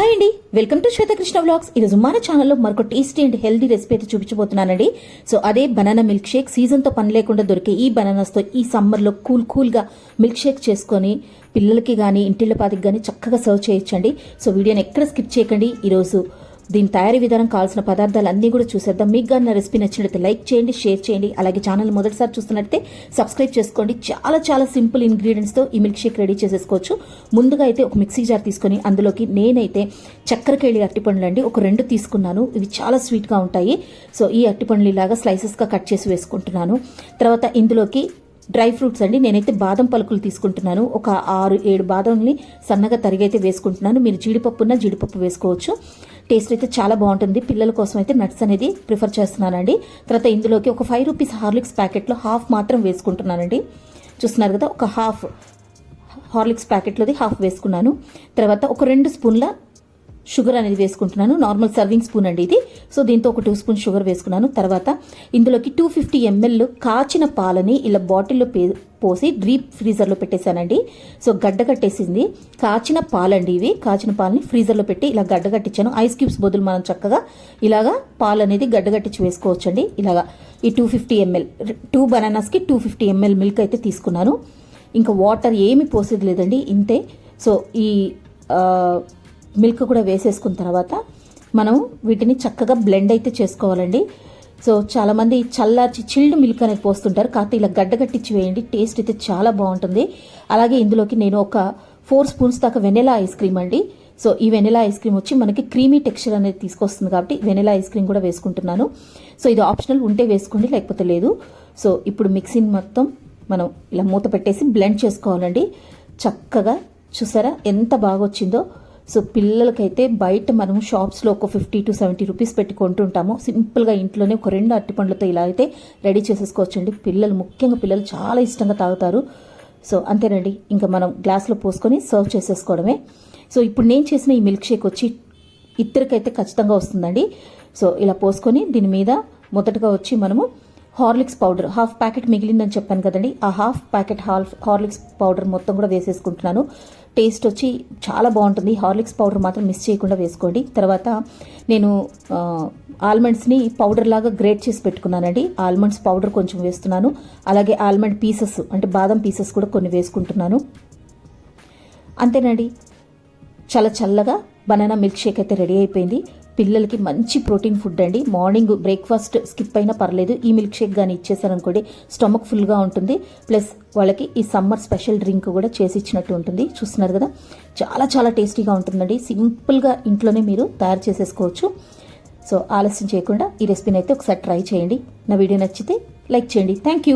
Hi అండి. Welcome to Swethakrishna vlogs. ఈరోజు మన ఛానల్లో మరొక టేస్టీ అండ్ హెల్దీ రెసిపీ అయితే చూపించబోతున్నానండి. సో అదే బనానా మిల్క్ షేక్. సీజన్తో పని లేకుండా దొరికే ఈ బనానాస్తో ఈ సమ్మర్లో కూల్ కూల్గా మిల్క్ షేక్ చేసుకొని పిల్లలకి కానీ ఇంటిళ్ళపాతికి కానీ చక్కగా సర్వ్ చేయొచ్చండి. సో వీడియోని ఎక్కడ స్కిప్ చేయకండి. ఈరోజు దీని తయారీ విధానం కావాల్సిన పదార్థాలు అన్నీ కూడా చూసేద్దాం. మీకు కానీ నా రెసిపీ నచ్చినట్లయితే లైక్ చేయండి షేర్ చేయండి. అలాగే ఛానల్ మొదటిసారి చూస్తున్నట్లయితే సబ్స్క్రైబ్ చేసుకోండి. చాలా చాలా సింపుల్ ఇంగ్రీడియంట్స్తో ఈ మిల్క్ షేక్ రెడీ చేసేసుకోవచ్చు. ముందుగా అయితే ఒక మిక్సీ జార్ తీసుకొని అందులోకి నేనైతే చక్కెరకేళి అట్టిపండ్లు అండి ఒక రెండు తీసుకున్నాను. ఇవి చాలా స్వీట్గా ఉంటాయి. సో ఈ అట్టిపండ్లు ఇలాగా స్లైసెస్గా కట్ చేసి వేసుకుంటున్నాను. తర్వాత ఇందులోకి డ్రై ఫ్రూట్స్ అండి నేనైతే బాదం పలుకులు తీసుకుంటున్నాను. ఒక ఆరు ఏడు బాదంని సన్నగా తరిగైతే వేసుకుంటున్నాను. మీరు జీడిపప్పున జీడిపప్పు వేసుకోవచ్చు. టేస్ట్ అయితే చాలా బాగుంటుంది. పిల్లల కోసం అయితే నట్స్ అనేది ప్రిఫర్ చేస్తున్నానండి. తర్వాత ఇందులోకి ఒక ఫైవ్ రూపీస్ హార్లిక్స్ ప్యాకెట్లో హాఫ్ మాత్రం వేసుకుంటున్నానండి. చూస్తున్నారు కదా ఒక హాఫ్ హార్లిక్స్ ప్యాకెట్లోది హాఫ్ వేసుకున్నాను. తర్వాత ఒక రెండు స్పూన్ల షుగర్ అనేది వేసుకుంటున్నాను. నార్మల్ సర్వింగ్ స్పూన్ అండి ఇది. సో దీంతో ఒక టూ స్పూన్ షుగర్ వేసుకున్నాను. తర్వాత ఇందులోకి టూ ఫిఫ్టీ ఎంఎల్ కాచిన పాలని ఇలా బాటిల్లో పే పోసి డీప్ ఫ్రీజర్లో పెట్టేశానండి. సో గడ్డ కట్టేసింది. కాచిన పాలండి ఇవి. కాచిన పాలని ఫ్రీజర్లో పెట్టి ఇలా గడ్డ కట్టించాను. ఐస్ క్యూబ్స్ బదులు మనం చక్కగా ఇలాగా పాలు అనేది గడ్డ కట్టించి వేసుకోవచ్చండి. ఇలాగా ఈ టూ ఫిఫ్టీ ఎంఎల్ టూ బనానాస్కి టూ ఫిఫ్టీ ఎంఎల్ మిల్క్ అయితే తీసుకున్నాను. ఇంకా వాటర్ ఏమి పోసేది లేదండి. ఇంతే. సో ఈ మిల్క్ కూడా వేసేసుకున్న తర్వాత మనం వీటిని చక్కగా బ్లెండ్ అయితే చేసుకోవాలండి. సో చాలామంది చల్లార్చి చిల్డ్ మిల్క్ అనేది పోస్తుంటారు. కాకపోతే ఇలా గడ్డగట్టించి వేయండి టేస్ట్ అయితే చాలా బాగుంటుంది. అలాగే ఇందులోకి నేను ఒక ఫోర్ స్పూన్స్ దాకా వెనెలా ఐస్ క్రీమ్ అండి. సో ఈ వెనిలా ఐస్ క్రీమ్ వచ్చి మనకి క్రీమీ టెక్స్చర్ అనేది తీసుకొస్తుంది కాబట్టి వెనిలా ఐస్ క్రీమ్ కూడా వేసుకుంటున్నాను. సో ఇది ఆప్షనల్ ఉంటే వేసుకోండి లేకపోతే లేదు. సో ఇప్పుడు మిక్సీని మొత్తం మనం ఇలా మూత పెట్టేసి బ్లెండ్ చేసుకోవాలండి. చక్కగా చూసారా ఎంత బాగా వచ్చిందో సో పిల్లలకైతే బయట మనం షాప్స్లో ఒక ఫిఫ్టీ టు సెవెంటీ రూపీస్ పెట్టి కొంటుంటాము. సింపుల్గా ఇంట్లోనే ఒక రెండు అరటిపండ్లతో ఇలా అయితే రెడీ చేసేసుకోవచ్చండి. పిల్లలు ముఖ్యంగా పిల్లలు చాలా ఇష్టంగా తాగుతారు. సో అంతేనండి. ఇంకా మనం గ్లాస్లో పోసుకొని సర్వ్ చేసేసుకోవడమే. సో ఇప్పుడు నేను చేసిన ఈ మిల్క్ షేక్ వచ్చి ఇద్దరికైతే ఖచ్చితంగా వస్తుందండి. సో ఇలా పోసుకొని దీని మీద మొదటగా వచ్చి మనము హార్లిక్స్ పౌడర్. హాఫ్ ప్యాకెట్ మిగిలిందని చెప్పాను కదండి. ఆ half packet half Horlicks powder మొత్తం కూడా వేసేసుకుంటున్నాను. టేస్ట్ వచ్చి చాలా బాగుంటుంది. హార్లిక్స్ పౌడర్ మాత్రం మిస్ చేయకుండా వేసుకోండి. తర్వాత నేను ఆల్మండ్స్ని పౌడర్ లాగా గ్రేట్ చేసి పెట్టుకున్నానండి. ఆల్మండ్స్ పౌడర్ కొంచెం వేస్తున్నాను. అలాగే ఆల్మండ్ పీసెస్ అంటే బాదం పీసెస్ కూడా కొన్ని వేసుకుంటున్నాను. అంతేనండి. చాలా చల్లగా బనానా మిల్క్ షేక్ అయితే రెడీ అయిపోయింది. పిల్లలకి మంచి ప్రోటీన్ ఫుడ్ అండి. మార్నింగ్ బ్రేక్ఫాస్ట్ స్కిప్ అయినా పర్లేదు. ఈ మిల్క్ షేక్ కానీ ఇచ్చేసారనుకోండి స్టమక్ ఫుల్గా ఉంటుంది. ప్లస్ వాళ్ళకి ఈ సమ్మర్ స్పెషల్ డ్రింక్ కూడా చేసి ఇచ్చినట్టు ఉంటుంది. చూస్తున్నారు కదా? చాలా చాలా టేస్టీగా ఉంటుందండి. సింపుల్గా ఇంట్లోనే మీరు తయారు చేసేసుకోవచ్చు. సో ఆలస్యం చేయకుండా ఈ రెసిపీని అయితే ఒకసారి ట్రై చేయండి. నా వీడియో నచ్చితే లైక్ చేయండి. Thank you.